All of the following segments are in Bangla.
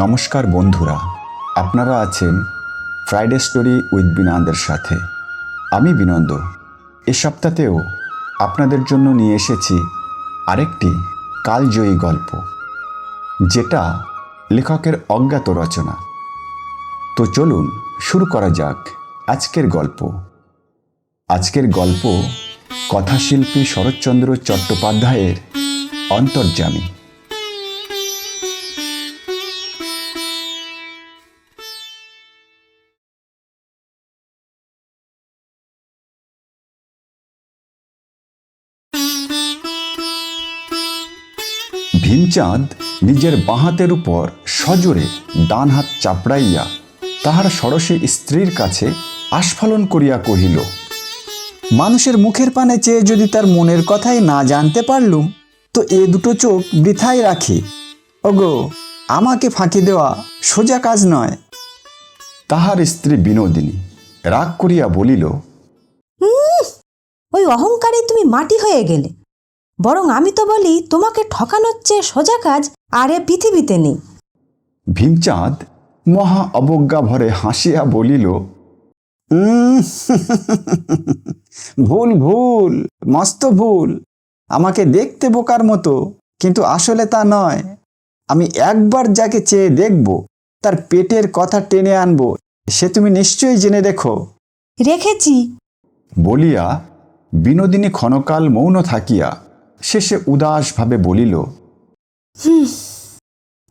নমস্কার বন্ধুরা, আপনারা আছেন ফ্রাইডে স্টোরি উইথ বিনন্দের সাথে। আমি বিনন্দ। এ সপ্তাহতেও আপনাদের জন্য নিয়ে এসেছি আরেকটি কালজয়ী গল্প, যেটা লেখকের অজ্ঞাত রচনা। তো চলুন শুরু করা যাক আজকের গল্প। আজকের গল্প কথাশিল্পী শরৎচন্দ্র চট্টোপাধ্যায়ের অন্তর্যামী। ভীমচাঁদ নিজের বাঁহাতের উপর সজোরে ডান হাত চাপড়াইয়া তাহার ষড়শী স্ত্রীর কাছে আস্ফালন করিয়া কহিল, মানুষের মুখের পানে চেয়ে যদি তার মনের কথাই না জানতে পারলুম, তো এ দুটো চোখ বৃথাই রাখি। ওগো, আমাকে ফাঁকি দেওয়া সোজা কাজ নয়। তাহার স্ত্রী বিনোদিনী রাগ করিয়া বলিল ওই অহংকারে তুমি মাটি হয়ে গেলে। বরং আমি তো বলি তোমাকে ঠকানোর চেয়ে সোজা কাজ আর এ পৃথিবীতে নেই। ভীমচাঁদ মহা অবজ্ঞা ভরে হাসিয়া বলিল ভুল ভুল মস্ত ভুল। আমাকে দেখতে বোকার মতো কিন্তু আসলে তা নয়। আমি একবার যাকে চেয়ে দেখব তার পেটের কথা টেনে আনব সে তুমি নিশ্চয়ই জেনে রেখো রেখেছি। বলিয়া বিনোদিনী ক্ষণকাল মৌন থাকিয়া শেষে উদাসভাবে বলিল হুম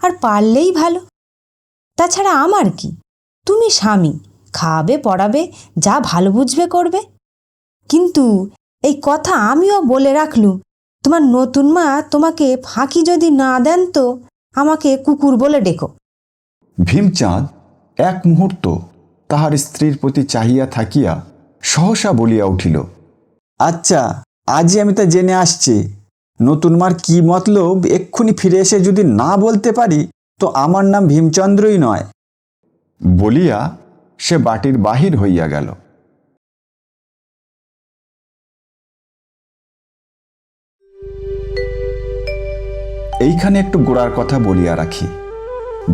আর পারলেই ভালো। তাছাড়া আমার কি? তুমি স্বামী খাওয়াবে পড়াবে যা ভালো বুঝবে করবে। কিন্তু এই কথা আমিও বলে রাখলুম তোমার নতুন মা তোমাকে ফাঁকি যদি না দেন তো আমাকে কুকুর বলে ডেকো। ভীমচাঁদ এক মুহূর্ত তাহার স্ত্রীর প্রতি চাহিয়া থাকিয়া সহসা বলিয়া উঠিল আচ্ছা আজই আমি তা জেনে আসছি। নতুন মার কি মতলব? এক্ষুনি ফিরে এসে যদি না বলতে পারি, তো আমার নাম ভীমচন্দ্রই নয়। বলিয়া সে বাটির বাহির হইয়া গেল। এইখানে একটু গোড়ার কথা বলিয়া রাখি।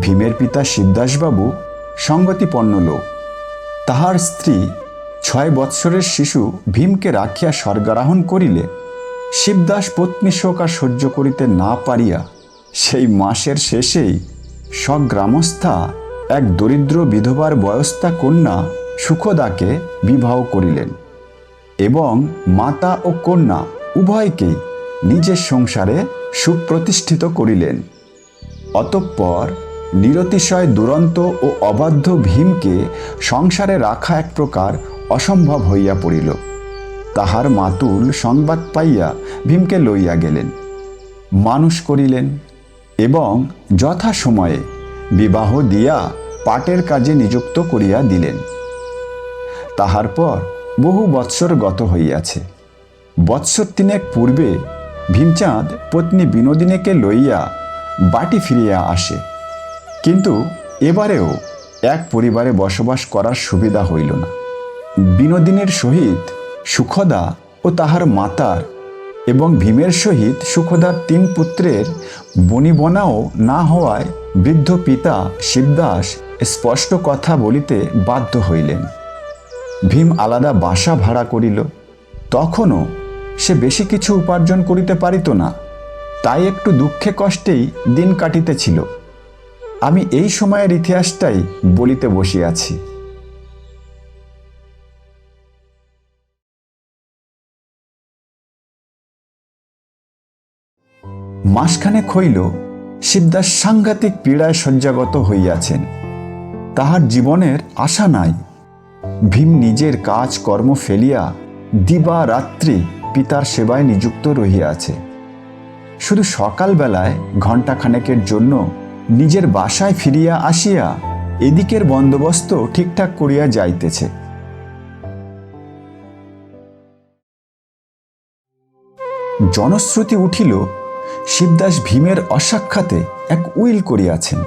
ভীমের পিতা শিবদাসবাবু সঙ্গতিপন্ন লোক। তাহার স্ত্রী ছয় বৎসরের শিশু ভীমকে রাখিয়া স্বর্গারোহণ করিলে শিবদাস পত্নী শোক সহ্য করিতে না পারিয়া সেই মাসের শেষেই স্বগ্রামস্থা এক দরিদ্র বিধবার বয়স্তা কন্যা সুখদাকে বিবাহ করিলেন এবং মাতা ও কন্যা উভয়কেই নিজের সংসারে সুপ্রতিষ্ঠিত করিলেন। অতঃপর নিরতিশয় দুরন্ত ও অবাধ্য ভীমকে সংসারে রাখা এক প্রকার অসম্ভব হইয়া পড়িল। তাহার মাতুল সংবাদ পাইয়া ভীমকে লইয়া গেলেন। মানুষ করিলেন এবং যথাসময়ে বিবাহ দিয়া পাটের কাজে নিযুক্ত করিয়া দিলেন। তাহার পর বহু বৎসর গত হইয়াছে। বৎসর তিনেক পূর্বে ভীমচাঁদ পত্নী বিনোদিনীকে লইয়া বাটি ফিরিয়া আসে। কিন্তু এবারেও এক পরিবারে বসবাস করার সুবিধা হইল না। বিনোদিনীর সহিত সুখদা ও তাহার মাতার এবং ভীমের সহিত সুখদার তিন পুত্রের বনিবনাও না হওয়ায় বৃদ্ধ পিতা শিবদাস স্পষ্ট কথা বলিতে বাধ্য হইলেন। ভীম আলাদা বাসা ভাড়া করিল। তখনও সে বেশি কিছু উপার্জন করিতে পারিত না। তাই একটু দুঃখে কষ্টেই দিন কাটিতেছিল। আমি এই সময়ের ইতিহাসটাই বলিতে বসিয়াছি। মাসখানেক হইল শিবদাস সাংঘাতিক পীড়ায় শয্যাগত হইয়াছেন। তাহার জীবনের আশা নাই। ভীম নিজের কাজ কর্ম ফেলিয়া দিবা রাত্রি পিতার সেবায় নিযুক্ত রহিয়াছে। শুধু সকালবেলায় ঘণ্টাখানেকের জন্য নিজের বাসায় ফিরিয়া আসিয়া এদিকের বন্দোবস্ত ঠিকঠাক করিয়া যাইতেছে। জনশ্রুতি উঠিল শিবদাস ভীমের অসাক্ষাতে এক উইল করিয়াছেন।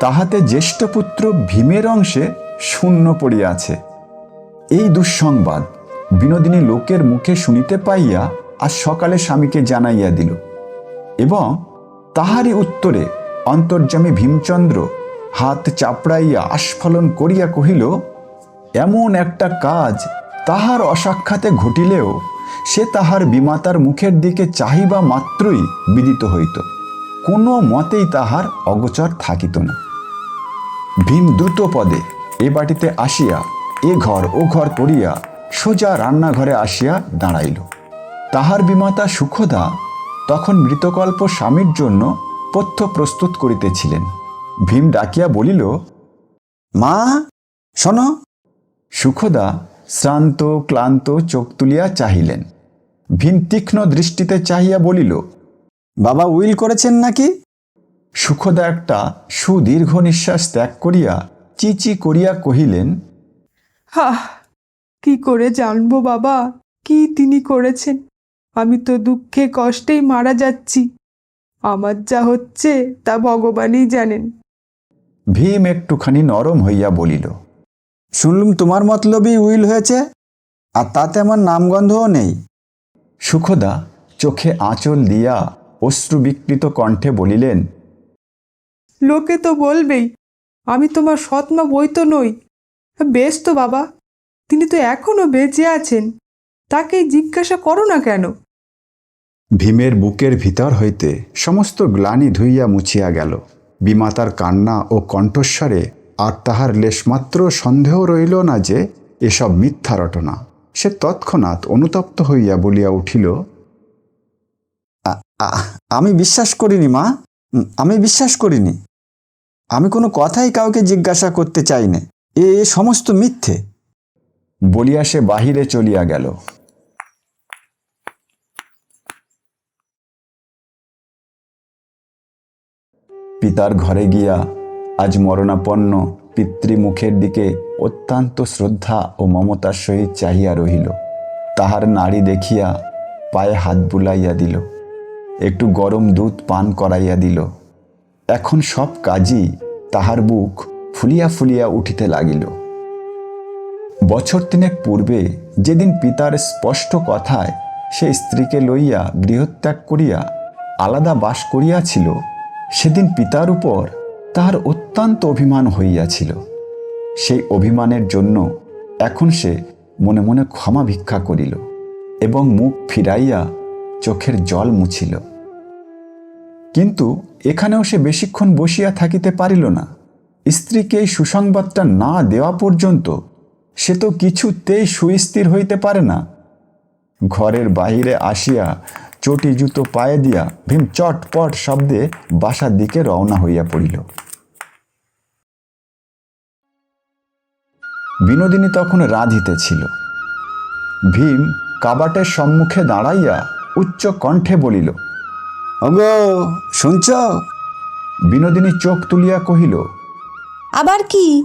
তাহাতে জ্যেষ্ঠ পুত্র ভীমের অংশে শূন্য পড়িয়াছে। এই দুঃসংবাদ বিনোদিনী লোকের মুখে শুনিতে পাইয়া আজ সকালে স্বামীকে জানাইয়া দিল এবং তাহারই উত্তরে অন্তর্যামী ভীমচন্দ্র হাত চাপড়াইয়া আস্ফলন করিয়া কহিল, এমন একটা কাজ তাহার অসাক্ষাতে ঘটিলেও সে তাহার বিমাতার মুখের দিকে চাহিবা মাত্রই বিদিত হইত। কোনো মতেই তাহার অগোচর থাকিত না। ভীম দ্রুত পদে এ বাটিতে আসিয়া, এ ঘর ও ঘর করিয়া সোজা রান্নাঘরে আসিয়া দাঁড়াইল। তাহার বিমাতা সুখদা তখন মৃতকল্প স্বামীর জন্য পথ্য প্রস্তুত করিতেছিলেন। ভীম ডাকিয়া বলিল, মা, শোনো। সুখদা শ্রান্ত ক্লান্ত চোখ তুলিয়া চাহিলেন। ভীম তীক্ষ্ণ দৃষ্টিতে চাহিয়া বলিল বাবা উইল করেছেন নাকি? সুখদা একটা সুদীর্ঘ নিঃশ্বাস ত্যাগ করিয়া চিচি করিয়া কহিলেন হাহ কি করে জানব বাবা? কি তিনি করেছেন? আমি তো দুঃখে কষ্টেই মারা যাচ্ছি। আমার যা হচ্ছে তা ভগবানই জানেন। ভীম একটুখানি নরম হইয়া বলিল শুনলুম তোমার মতলবই উইল হয়েছে আর তাতে আমার নামগন্ধও নেই। সুখদা চোখে আঁচল দিয়া অশ্রু বিকৃত কণ্ঠে বলিলেন লোকে তো বলবেই আমি তোমার সৎমা বই তো নই। বেশ তো বাবা তিনি তো এখনও বেঁচে আছেন তাকেই জিজ্ঞাসা করো না কেন? ভীমের বুকের ভিতর হইতে সমস্ত গ্লানি ধুইয়া মুছিয়া গেল। বিমাতার কান্না ও কণ্ঠস্বরে আর তাহার লেশমাত্র সন্দেহ রইল না যে এসব মিথ্যা রটনা। সে তৎক্ষণাৎ অনুতপ্ত হইয়া বলিয়া উঠিল আমি বিশ্বাস করিনি মা আমি বিশ্বাস করিনি। আমি কোনো কথাই কাউকে জিজ্ঞাসা করতে চাই না এ সমস্ত মিথ্যে। বলিয়া সে বাহিরে চলিয়া গেল। পিতার ঘরে গিয়া আজ মরণাপন্ন পিতৃমুখের দিকে অত্যন্ত শ্রদ্ধা ও মমতার সহিত চাহিয়া রহিল। তাহার নাড়ি দেখিয়া পায়ে হাত বুলাইয়া দিল। একটু গরম দুধ পান করাইয়া দিল। এখন সব কাজই তাহার বুক ফুলিয়া ফুলিয়া উঠিতে লাগিল। বছর তিনেক পূর্বে যেদিন পিতার স্পষ্ট কথায় সে স্ত্রীকে লইয়া গৃহত্যাগ করিয়া আলাদা বাস করিয়াছিল, সেদিন পিতার উপর তাহার অত্যন্ত অভিমান হইয়াছিল। সেই অভিমানের জন্য এখন সে মনে মনে ক্ষমা ভিক্ষা করিল এবং মুখ ফিরাইয়া চোখের জল মুছিল। কিন্তু এখানেও সে বেশিক্ষণ বসিয়া থাকিতে পারিল না। স্ত্রীকে এই সুসংবাদটা না দেওয়া পর্যন্ত সে তো কিছুতেই সুস্থির হইতে পারে না। ঘরের বাহিরে আসিয়া চটি জুতো পায়ে দিয়া ভীম চটপট শব্দে বাসার দিকে রওনা হইয়া পড়িল। বিনোদিনী তখন রাঁধিতেছিল ভীম কাবাটের সম্মুখে দাঁড়াইয়া উচ্চ কণ্ঠে বলিল ওগো শুনছ? বিনোদিনী চোখ তুলিয়া কহিল আবার কি?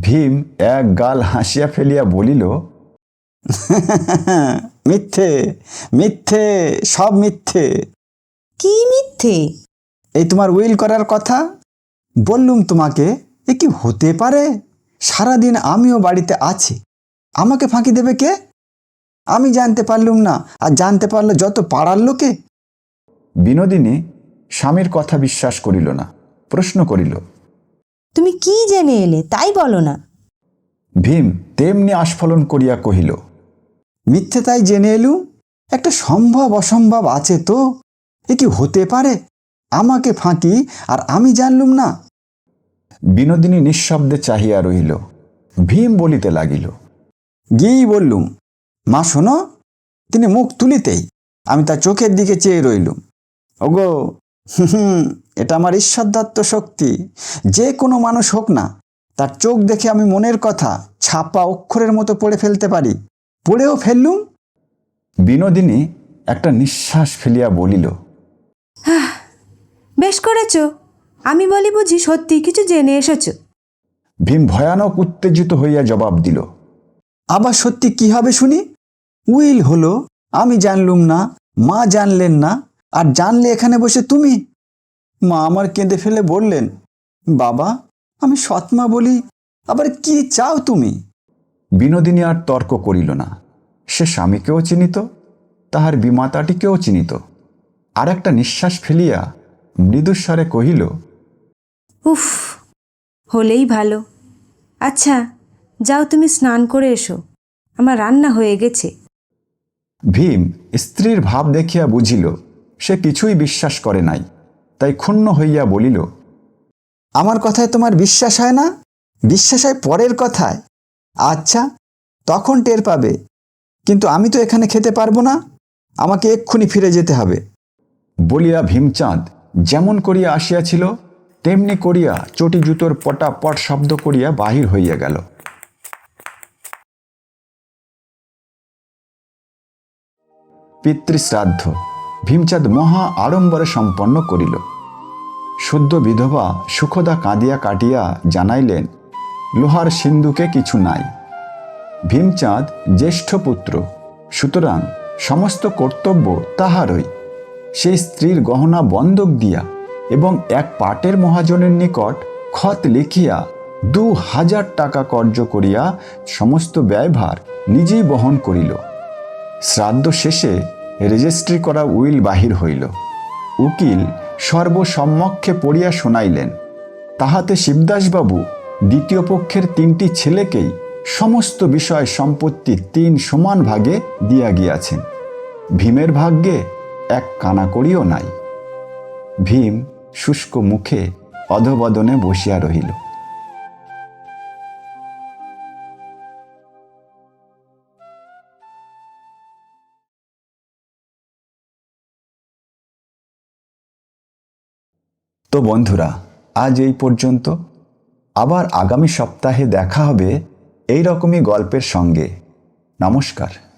ভীম এক গাল হাসিয়া ফেলিয়া বলিল মিথ্যে মিথ্যে সব মিথ্যে। কি মিথ্যে? এই তোমার উইল করার কথা? বললুম তোমাকে এ কি হতে পারে? সারাদিন আমিও বাড়িতে আছি। আমাকে ফাঁকি দেবে কে? আমি জানতে পারলুম না আর জানতে পারল যত পাড়ার লোকে। বিনোদিনী স্বামীর কথা বিশ্বাস করিল না প্রশ্ন করিল তুমি কি জেনে এলে তাই বলো না। ভীম তেমনি আস্ফলন করিয়া কহিল মিথ্যে তাই জেনে এলুম একটা সম্ভব অসম্ভব আছে তো এ কি হতে পারে? আমাকে ফাঁকি আর আমি জানলুম না। বিনোদিনী নিঃশব্দে চাহিয়া রহিল। ভীম বলিতে লাগিল গিয়েই বললুম, মা শোনো, তিনি মুখ তুলিতেই আমি তার চোখের দিকে চেয়ে রইলুম। ওগো, হুম এটা আমার ঈশ্বরদত্ত শক্তি। যে কোনো মানুষ হোক না, তার চোখ দেখে আমি মনের কথা ছাপা অক্ষরের মতো পড়ে ফেলতে পারি। পড়েও ফেললুম? বিনোদিনী একটা নিঃশ্বাস ফেলিয়া বলিল বেশ করেছ। আমি বলি বুঝি সত্যি কিছু জেনে এসেছ? ভীম ভয়ানক উত্তেজিত হইয়া জবাব দিল আবার সত্যি কি হবে শুনি? উইল হলো আমি জানলুম না মা জানলেন না আর জানলে এখানে বসে তুমি? মা আমার কেঁদে ফেলে বললেন বাবা আমি সৎমা বলি আবার কি চাও তুমি? বিনোদিনী আর তর্ক করিল না সে স্বামীকেও চিনিত তাহার বিমাতাটিকেও চিনিত। আর একটা নিঃশ্বাস ফেলিয়া মৃদুস্বরে কহিল উফ হলেই ভালো। আচ্ছা যাও তুমি স্নান করে এসো। আমার রান্না হয়ে গেছে। ভীম স্ত্রীর ভাব দেখিয়া বুঝিল সে কিছুই বিশ্বাস করে নাই। তাই ক্ষুণ্ণ হইয়া বলিল আমার কথায় তোমার বিশ্বাস হয় না? বিশ্বাস হয় পরের কথায়। আচ্ছা তখন টের পাবে। কিন্তু আমি তো এখানে খেতে পারব না। আমাকে এক্ষুনি ফিরে যেতে হবে। বলিয়া ভীমচাঁদ যেমন করিয়া আসিয়াছিল তেমনি করিয়া চটি জুতোর পটাপট শব্দ করিয়া বাহির হইয়া গেল। পিতৃশ্রাদ্ধ। ভীমচাঁদ মহা আড়ম্বরে সম্পন্ন করিল। শুদ্ধ বিধবা সুখদা কাঁদিয়া কাটিয়া জানাইলেন, লোহার সিন্ধুকে কিছু নাই। ভীমচাঁদ জ্যেষ্ঠ পুত্র, সুতরাং সমস্ত কর্তব্য তাহারই। সেই স্ত্রীর গহনা বন্ধক দিয়া এবং এক পাটের মহাজনের নিকট খত লিখিয়া দু হাজার টাকা কর্য করিয়া সমস্ত ব্যয়ভার নিজেই বহন করিল। শ্রাদ্ধ শেষে রেজিস্ট্রি করা উইল বাহির হইল। উকিল সর্বসম্মক্ষে পড়িয়া শোনাইলেন, তাহাতে শিবদাসবাবু, দ্বিতীয় পক্ষের তিনটি ছেলেকেই সমস্ত বিষয় সম্পত্তি তিন সমান ভাগে দিয়া গিয়াছেন। ভীমের ভাগ্যে এক কানাকড়িও নাই। ভীম শুষ্ক মুখে অধবদনে বসিয়া রহিল। তো বন্ধুরা, আজ এই পর্যন্ত। আবার আগামী সপ্তাহে দেখা হবে এই রকমই গল্পের সঙ্গে। নমস্কার।